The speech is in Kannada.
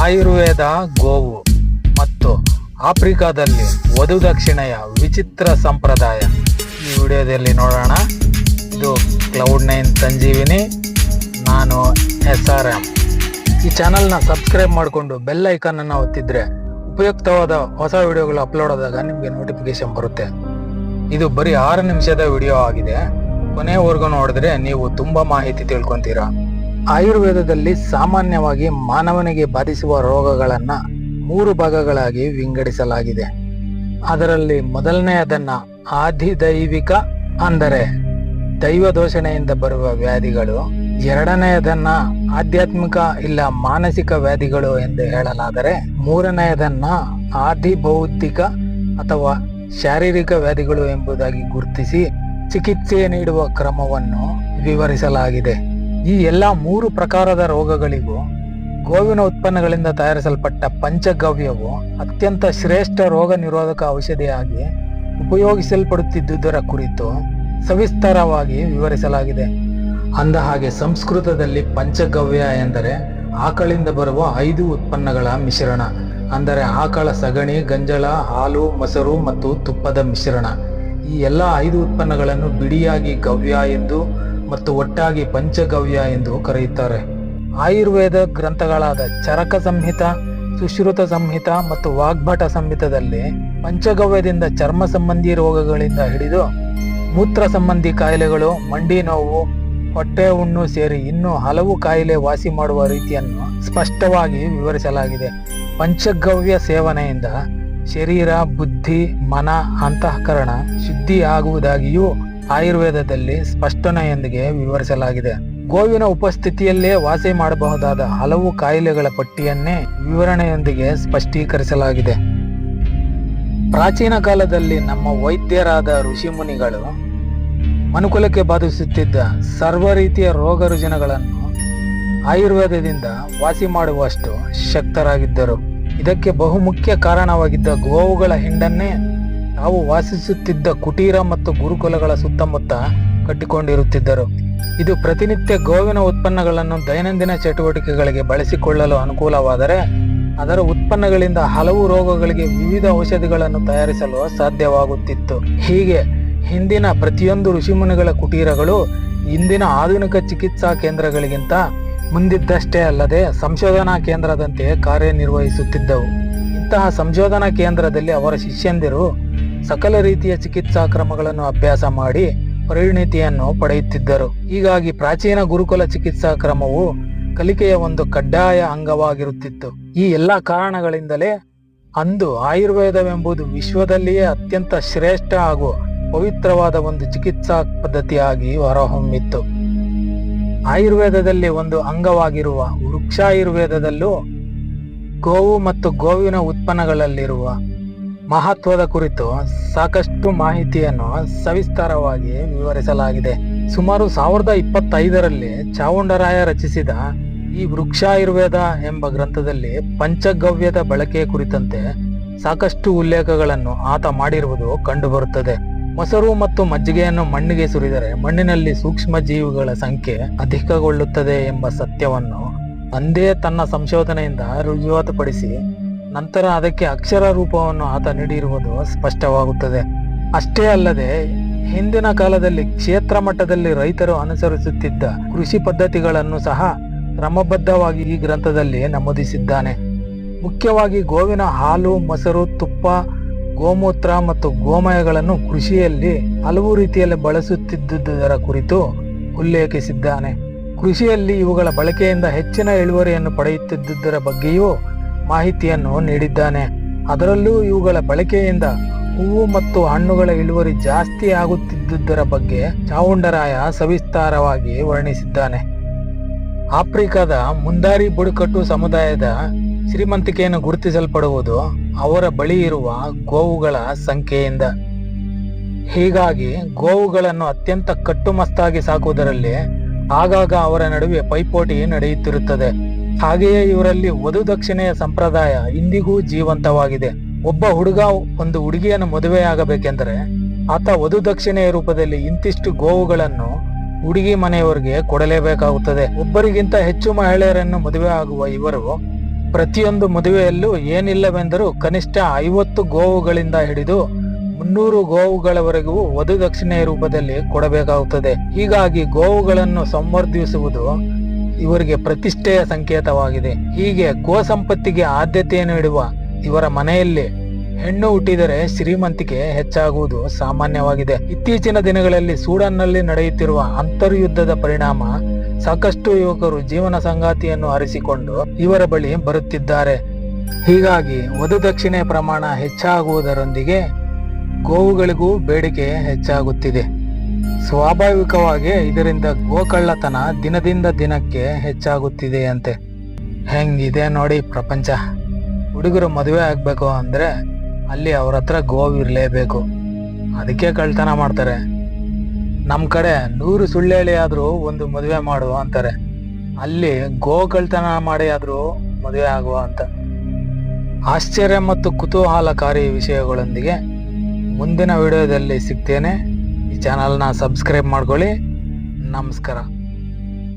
ಆಯುರ್ವೇದ, ಗೋವು ಮತ್ತು ಆಫ್ರಿಕಾದಲ್ಲಿ ವಧು ದಕ್ಷಿಣೆಯ ವಿಚಿತ್ರ ಸಂಪ್ರದಾಯ. ಈ ವಿಡಿಯೋದಲ್ಲಿ ನೋಡೋಣ. ಇದು ಕ್ಲೌಡ್ ನೈನ್ ಸಂಜೀವಿನಿ. ನಾನು ಎಸ್ ಆರ್ ಎಂ ಈ ಚಾನಲ್ನ ಸಬ್ಸ್ಕ್ರೈಬ್ ಮಾಡಿಕೊಂಡು ಬೆಲ್ ಐಕಾನನ್ನು ಒತ್ತಿದ್ರೆ ಉಪಯುಕ್ತವಾದ ಹೊಸ ವಿಡಿಯೋಗಳು ಅಪ್ಲೋಡ್ ಆದಾಗ ನಿಮಗೆ ನೋಟಿಫಿಕೇಶನ್ ಬರುತ್ತೆ. ಇದು ಬರೀ ಆರು ನಿಮಿಷದ ವಿಡಿಯೋ ಆಗಿದೆ. ಕೊನೆಯವರೆಗೂ ನೋಡಿದ್ರೆ ನೀವು ತುಂಬಾ ಮಾಹಿತಿ ತಿಳ್ಕೊಂತೀರಾ. ಆಯುರ್ವೇದದಲ್ಲಿ ಸಾಮಾನ್ಯವಾಗಿ ಮಾನವನಿಗೆ ಬಾಧಿಸುವ ರೋಗಗಳನ್ನು ಮೂರು ಭಾಗಗಳಾಗಿ ವಿಂಗಡಿಸಲಾಗಿದೆ. ಅದರಲ್ಲಿ ಮೊದಲನೆಯದನ್ನ ಆದಿದೈವಿಕ ಅಂದರೆ ದೈವ ದೋಷಣೆಯಿಂದ ಬರುವ ವ್ಯಾಧಿಗಳು, ಎರಡನೆಯದನ್ನ ಆಧ್ಯಾತ್ಮಿಕ ಇಲ್ಲ ಮಾನಸಿಕ ವ್ಯಾಧಿಗಳು ಎಂದು ಹೇಳಲಾದರೆ ಮೂರನೆಯದನ್ನ ಆದಿಭೌತಿಕ ಅಥವಾ ಶಾರೀರಿಕ ವ್ಯಾಧಿಗಳು ಎಂಬುದಾಗಿ ಗುರುತಿಸಿ ಚಿಕಿತ್ಸೆ ನೀಡುವ ಕ್ರಮವನ್ನು ವಿವರಿಸಲಾಗಿದೆ. ಈ ಎಲ್ಲ ಮೂರು ಪ್ರಕಾರದ ರೋಗಗಳಿಗೂ ಗೋವಿನ ಉತ್ಪನ್ನಗಳಿಂದ ತಯಾರಿಸಲ್ಪಟ್ಟ ಪಂಚಗವ್ಯವು ಅತ್ಯಂತ ಶ್ರೇಷ್ಠ ರೋಗ ನಿರೋಧಕ ಔಷಧಿಯಾಗಿ ಉಪಯೋಗಿಸಲ್ಪಡುತ್ತಿದ್ದುದರ ಕುರಿತು ಸವಿಸ್ತಾರವಾಗಿ ವಿವರಿಸಲಾಗಿದೆ. ಅಂದ ಹಾಗೆ ಸಂಸ್ಕೃತದಲ್ಲಿ ಪಂಚಗವ್ಯ ಎಂದರೆ ಆಕಳಿಂದ ಬರುವ ಐದು ಉತ್ಪನ್ನಗಳ ಮಿಶ್ರಣ, ಅಂದರೆ ಆಕಳ ಸಗಣಿ, ಗಂಜಳ, ಹಾಲು, ಮೊಸರು ಮತ್ತು ತುಪ್ಪದ ಮಿಶ್ರಣ. ಈ ಎಲ್ಲ ಐದು ಉತ್ಪನ್ನಗಳನ್ನು ಬಿಡಿಯಾಗಿ ಗವ್ಯ ಎಂದು ಮತ್ತು ಒಟ್ಟಾಗಿ ಪಂಚಗವ್ಯ ಎಂದು ಕರೆಯುತ್ತಾರೆ. ಆಯುರ್ವೇದ ಗ್ರಂಥಗಳಾದ ಚರಕ ಸಂಹಿತ, ಸುಶ್ರುತ ಸಂಹಿತ ಮತ್ತು ವಾಗ್ಭಟ ಸಂಹಿತದಲ್ಲಿ ಪಂಚಗವ್ಯದಿಂದ ಚರ್ಮ ಸಂಬಂಧಿ ರೋಗಗಳಿಂದ ಹಿಡಿದು ಮೂತ್ರ ಸಂಬಂಧಿ ಕಾಯಿಲೆಗಳು, ಮಂಡಿ ನೋವು, ಹೊಟ್ಟೆ ಹುಣ್ಣು ಸೇರಿ ಇನ್ನೂ ಹಲವು ಕಾಯಿಲೆ ವಾಸಿ ಮಾಡುವ ರೀತಿಯನ್ನು ಸ್ಪಷ್ಟವಾಗಿ ವಿವರಿಸಲಾಗಿದೆ. ಪಂಚಗವ್ಯ ಸೇವನೆಯಿಂದ ಶರೀರ, ಬುದ್ಧಿ, ಮನ, ಅಂತಃಕರಣ ಶುದ್ಧಿ ಆಗುವುದಾಗಿಯೂ ಆಯುರ್ವೇದದಲ್ಲಿ ಸ್ಪಷ್ಟನೆಯೊಂದಿಗೆ ವಿವರಿಸಲಾಗಿದೆ. ಗೋವಿನ ಉಪಸ್ಥಿತಿಯಲ್ಲೇ ವಾಸಿ ಮಾಡಬಹುದಾದ ಹಲವು ಕಾಯಿಲೆಗಳ ಪಟ್ಟಿಯನ್ನೇ ವಿವರಣೆಯೊಂದಿಗೆ ಸ್ಪಷ್ಟೀಕರಿಸಲಾಗಿದೆ. ಪ್ರಾಚೀನ ಕಾಲದಲ್ಲಿ ನಮ್ಮ ವೈದ್ಯರಾದ ಋಷಿಮುನಿಗಳು ಮನುಕುಲಕ್ಕೆ ಬಾಧಿಸುತ್ತಿದ್ದ ಸರ್ವ ರೀತಿಯ ರೋಗ ರುಜಿನಗಳನ್ನು ಆಯುರ್ವೇದದಿಂದ ವಾಸಿ ಮಾಡುವಷ್ಟು ಶಕ್ತರಾಗಿದ್ದರು. ಇದಕ್ಕೆ ಬಹುಮುಖ್ಯ ಕಾರಣವಾಗಿದ್ದ ಗೋವುಗಳ ಹಿಂಡನ್ನೇ ತಾವು ವಾಸಿಸುತ್ತಿದ್ದ ಕುಟೀರ ಮತ್ತು ಗುರುಕುಲಗಳ ಸುತ್ತಮುತ್ತ ಕಟ್ಟಿಕೊಂಡಿರುತ್ತಿದ್ದರು. ಇದು ಪ್ರತಿನಿತ್ಯ ಗೋವಿನ ಉತ್ಪನ್ನಗಳನ್ನು ದೈನಂದಿನ ಚಟುವಟಿಕೆಗಳಿಗೆ ಬಳಸಿಕೊಳ್ಳಲು ಅನುಕೂಲವಾದರೆ ಅದರ ಉತ್ಪನ್ನಗಳಿಂದ ಹಲವು ರೋಗಗಳಿಗೆ ವಿವಿಧ ಔಷಧಿಗಳನ್ನು ತಯಾರಿಸಲು ಸಾಧ್ಯವಾಗುತ್ತಿತ್ತು. ಹೀಗೆ ಹಿಂದಿನ ಪ್ರತಿಯೊಂದು ಋಷಿಮುನಿಗಳ ಕುಟೀರಗಳು ಇಂದಿನ ಆಧುನಿಕ ಚಿಕಿತ್ಸಾ ಕೇಂದ್ರಗಳಿಗಿಂತ ಮುಂದಿದ್ದಷ್ಟೇ ಅಲ್ಲದೆ ಸಂಶೋಧನಾ ಕೇಂದ್ರದಂತೆ ಕಾರ್ಯನಿರ್ವಹಿಸುತ್ತಿದ್ದವು. ಇಂತಹ ಸಂಶೋಧನಾ ಕೇಂದ್ರದಲ್ಲಿ ಅವರ ಶಿಷ್ಯಂದಿರು ಸಕಲ ರೀತಿಯ ಚಿಕಿತ್ಸಾ ಕ್ರಮಗಳನ್ನು ಅಭ್ಯಾಸ ಮಾಡಿ ಪರಿಣಿತಿಯನ್ನು ಪಡೆಯುತ್ತಿದ್ದರು. ಹೀಗಾಗಿ ಪ್ರಾಚೀನ ಗುರುಕುಲ ಚಿಕಿತ್ಸಾ ಕ್ರಮವು ಕಲಿಕೆಯ ಒಂದು ಕಡ್ಡಾಯ ಅಂಗವಾಗಿರುತ್ತಿತ್ತು. ಈ ಎಲ್ಲ ಕಾರಣಗಳಿಂದಲೇ ಅಂದು ಆಯುರ್ವೇದವೆಂಬುದು ವಿಶ್ವದಲ್ಲಿಯೇ ಅತ್ಯಂತ ಶ್ರೇಷ್ಠ ಹಾಗೂ ಪವಿತ್ರವಾದ ಒಂದು ಚಿಕಿತ್ಸಾ ಪದ್ಧತಿಯಾಗಿ ಹೊರಹೊಮ್ಮಿತ್ತು. ಆಯುರ್ವೇದದಲ್ಲಿ ಒಂದು ಅಂಗವಾಗಿರುವ ವೃಕ್ಷಾಯುರ್ವೇದದಲ್ಲೂ ಗೋವು ಮತ್ತು ಗೋವಿನ ಉತ್ಪನ್ನಗಳಲ್ಲಿರುವ ಮಹತ್ವದ ಕುರಿತು ಸಾಕಷ್ಟು ಮಾಹಿತಿಯನ್ನು ಸವಿಸ್ತಾರವಾಗಿ ವಿವರಿಸಲಾಗಿದೆ. ಸುಮಾರು ಸಾವಿರದ ಇಪ್ಪತ್ತೈದರಲ್ಲಿ ಚಾವುಂಡರಾಯ ರಚಿಸಿದ ಈ ವೃಕ್ಷಾಯುರ್ವೇದ ಎಂಬ ಗ್ರಂಥದಲ್ಲಿ ಪಂಚಗವ್ಯದ ಬಳಕೆ ಕುರಿತಂತೆ ಸಾಕಷ್ಟು ಉಲ್ಲೇಖಗಳನ್ನು ಆತ ಮಾಡಿರುವುದು ಕಂಡುಬರುತ್ತದೆ. ಮೊಸರು ಮತ್ತು ಮಜ್ಜಿಗೆಯನ್ನು ಮಣ್ಣಿಗೆ ಸುರಿದರೆ ಮಣ್ಣಿನಲ್ಲಿ ಸೂಕ್ಷ್ಮ ಜೀವಿಗಳ ಸಂಖ್ಯೆ ಅಧಿಕಗೊಳ್ಳುತ್ತದೆ ಎಂಬ ಸತ್ಯವನ್ನು ಅಂದೇ ತನ್ನ ಸಂಶೋಧನೆಯಿಂದ ರುಜುವಾತುಪಡಿಸಿ ನಂತರ ಅದಕ್ಕೆ ಅಕ್ಷರ ರೂಪವನ್ನು ಆತ ನೀಡಿರುವುದು ಸ್ಪಷ್ಟವಾಗುತ್ತದೆ. ಅಷ್ಟೇ ಅಲ್ಲದೆ, ಹಿಂದಿನ ಕಾಲದಲ್ಲಿ ಕ್ಷೇತ್ರ ಮಟ್ಟದಲ್ಲಿ ರೈತರು ಅನುಸರಿಸುತ್ತಿದ್ದ ಕೃಷಿ ಪದ್ಧತಿಗಳನ್ನು ಸಹ ಕ್ರಮಬದ್ಧವಾಗಿ ಈ ಗ್ರಂಥದಲ್ಲಿ ನಮೂದಿಸಿದ್ದಾನೆ. ಮುಖ್ಯವಾಗಿ ಗೋವಿನ ಹಾಲು, ಮೊಸರು, ತುಪ್ಪ, ಗೋಮೂತ್ರ ಮತ್ತು ಗೋಮಯಗಳನ್ನು ಕೃಷಿಯಲ್ಲಿ ಹಲವು ರೀತಿಯಲ್ಲಿ ಬಳಸುತ್ತಿದ್ದುದರ ಕುರಿತು ಉಲ್ಲೇಖಿಸಿದ್ದಾನೆ. ಕೃಷಿಯಲ್ಲಿ ಇವುಗಳ ಬಳಕೆಯಿಂದ ಹೆಚ್ಚಿನ ಇಳುವರಿಯನ್ನು ಪಡೆಯುತ್ತಿದ್ದುದರ ಬಗ್ಗೆಯೂ ಮಾಹಿತಿಯನ್ನು ನೀಡಿದ್ದಾನೆ. ಅದರಲ್ಲೂ ಇವುಗಳ ಬಳಕೆಯಿಂದ ಹೂವು ಮತ್ತು ಹಣ್ಣುಗಳ ಇಳುವರಿ ಜಾಸ್ತಿ ಆಗುತ್ತಿದ್ದುದರ ಬಗ್ಗೆ ಚಾವುಂಡರಾಯ ಸವಿಸ್ತಾರವಾಗಿ ವರ್ಣಿಸಿದ್ದಾನೆ. ಆಫ್ರಿಕಾದ ಮುಂದಾರಿ ಬುಡಕಟ್ಟು ಸಮುದಾಯದ ಶ್ರೀಮಂತಿಕೆಯನ್ನು ಗುರುತಿಸಲ್ಪಡುವುದು ಅವರ ಬಳಿ ಇರುವ ಗೋವುಗಳ ಸಂಖ್ಯೆಯಿಂದ. ಹೀಗಾಗಿ ಗೋವುಗಳನ್ನು ಅತ್ಯಂತ ಕಟ್ಟುಮಸ್ತಾಗಿ ಸಾಕುವುದರಲ್ಲಿ ಆಗಾಗ ಅವರ ನಡುವೆ ಪೈಪೋಟಿ ನಡೆಯುತ್ತಿರುತ್ತದೆ. ಹಾಗೆಯೇ ಇವರಲ್ಲಿ ವಧು ದಕ್ಷಿಣೆಯ ಸಂಪ್ರದಾಯ ಇಂದಿಗೂ ಜೀವಂತವಾಗಿದೆ. ಒಬ್ಬ ಹುಡುಗ ಒಂದು ಹುಡುಗಿಯನ್ನು ಮದುವೆಯಾಗಬೇಕೆಂದರೆ ಆತ ವಧು ದಕ್ಷಿಣೆಯ ರೂಪದಲ್ಲಿ ಇಂತಿಷ್ಟು ಗೋವುಗಳನ್ನು ಹುಡುಗಿ ಮನೆಯವರಿಗೆ ಕೊಡಲೇಬೇಕಾಗುತ್ತದೆ. ಒಬ್ಬರಿಗಿಂತ ಹೆಚ್ಚು ಮಹಿಳೆಯರನ್ನು ಮದುವೆ ಆಗುವ ಇವರು ಪ್ರತಿಯೊಂದು ಮದುವೆಯಲ್ಲೂ ಏನಿಲ್ಲವೆಂದರೂ ಕನಿಷ್ಠ ಐವತ್ತು ಗೋವುಗಳಿಂದ ಹಿಡಿದು ಮುನ್ನೂರು ಗೋವುಗಳವರೆಗೂ ವಧು ದಕ್ಷಿಣೆಯ ರೂಪದಲ್ಲಿ ಕೊಡಬೇಕಾಗುತ್ತದೆ. ಹೀಗಾಗಿ ಗೋವುಗಳನ್ನು ಸಂವರ್ಧಿಸುವುದು ಇವರಿಗೆ ಪ್ರತಿಷ್ಠೆಯ ಸಂಕೇತವಾಗಿದೆ. ಹೀಗೆ ಗೋ ಸಂಪತ್ತಿಗೆ ಆದ್ಯತೆ ನೀಡುವ ಇವರ ಮನೆಯಲ್ಲಿ ಹೆಣ್ಣು ಹುಟ್ಟಿದರೆ ಶ್ರೀಮಂತಿಕೆ ಹೆಚ್ಚಾಗುವುದು ಸಾಮಾನ್ಯವಾಗಿದೆ. ಇತ್ತೀಚಿನ ದಿನಗಳಲ್ಲಿ ಸೂಡನ್ನಲ್ಲಿ ನಡೆಯುತ್ತಿರುವ ಅಂತರ್ಯುದ್ಧದ ಪರಿಣಾಮ ಸಾಕಷ್ಟು ಯುವಕರು ಜೀವನ ಸಂಗಾತಿಯನ್ನು ಅರಿಸಿಕೊಂಡು ಇವರ ಬಳಿ ಬರುತ್ತಿದ್ದಾರೆ. ಹೀಗಾಗಿ ವಧು ದಕ್ಷಿಣೆ ಪ್ರಮಾಣ ಹೆಚ್ಚಾಗುವುದರೊಂದಿಗೆ ಗೋವುಗಳಿಗೂ ಬೇಡಿಕೆ ಹೆಚ್ಚಾಗುತ್ತಿದೆ. ಸ್ವಾಭಾವಿಕವಾಗಿ ಇದರಿಂದ ಗೋಕಳ್ಳತನ ದಿನದಿಂದ ದಿನಕ್ಕೆ ಹೆಚ್ಚಾಗುತ್ತಿದೆ ಅಂತೆ. ಹೆಂಗಿದೆ ನೋಡಿ ಪ್ರಪಂಚ. ಹುಡುಗರು ಮದುವೆ ಆಗಬೇಕು ಅಂದ್ರೆ ಅಲ್ಲಿ ಅವ್ರ ಹತ್ರ ಗೋವಿರಲೇಬೇಕು ಅದಕ್ಕೆ ಕಳ್ತನ ಮಾಡ್ತಾರೆ. ನಮ್ಮ ಕಡೆ ನೂರು ಸುಳ್ಳೇಳಿ ಆದರೂ ಒಂದು ಮದುವೆ ಮಾಡು ಅಂತಾರೆ. ಅಲ್ಲಿ ಗೋ ಕಳ್ತನ ಮಾಡಿ ಆದ್ರೂ ಮದುವೆ ಆಗುವ ಅಂತ. ಆಶ್ಚರ್ಯ ಮತ್ತು ಕುತೂಹಲಕಾರಿ ವಿಷಯಗಳೊಂದಿಗೆ ಮುಂದಿನ ವಿಡಿಯೋದಲ್ಲಿ ಸಿಗ್ತೇನೆ. ಈ ಚಾನಲ್ನ ಸಬ್ಸ್ಕ್ರೈಬ್ ಮಾಡ್ಕೊಳ್ಳಿ. ನಮಸ್ಕಾರ.